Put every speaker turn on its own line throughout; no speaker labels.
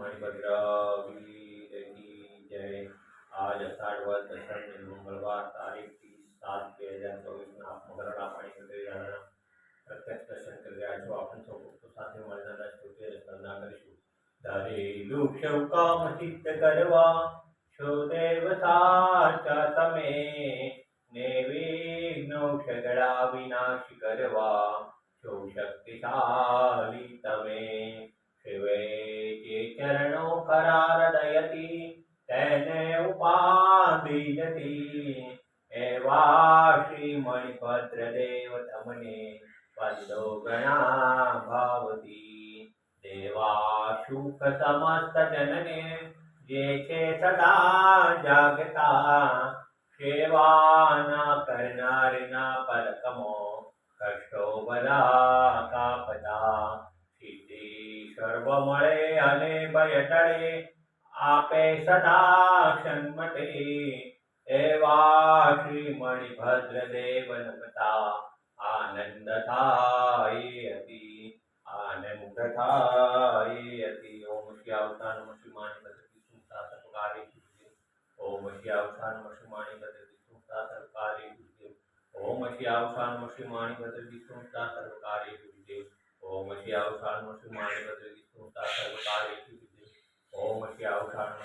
મણિભદ્ર વીર કી જય આજ અષાઢ વદ દસમ મંગળવાર તારીખ ત્રીસ સાત બે હજાર ચોવીસના મકરના પાણી કુતરીયાના પ્રત્યક્ષ દર્શન કરી રહ્યા છો આપણે સૌ ભક્તો સાથે મળીને દસ સ્તુતિ સ્પંદના કરીશું ધરેલું ક્ષવ કામ સિદ્ધ કરવા છો દેવ સાચા તમે ને વિઘ્નો સગડા વિનાશ કરવા છો શક્તિશાળી તમે શિવે જે ચરણો ખરા હૃદયથી તેને ઉપાધિ જતી એવા શ્રી મણિભદ્ર દેવ તમને પદો ગણા ભાવતી દેવા સુખ સમસ્ત જનને જે છે સદા જાગતા સેવાના કરનારના પલકમો કષ્ટો બધા મળે અને ભય ટળે આપે સદા સન્મતે એવા શ્રી મણિભદ્ર દેવ નમતા આનંદ થાય હતી આનંદ થાય હતી ઓમ શ્રી અવતાર નમ શ્રી માણી બદ્રતી સુમતા સત્કારી શુદ્ધિ ઓમ શ્રી અવતાર નમ શ્રી માણી બદ્રતી સુમતા સત્કારી શુદ્ધિ ઓમ શ્રી અવતાર નમ શ્રી માણી બદ્રતી સુમતા સત્કારી
सर्वकारेव ओम अत्यावसारण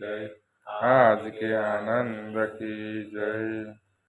जय। आज के आनंद की जय।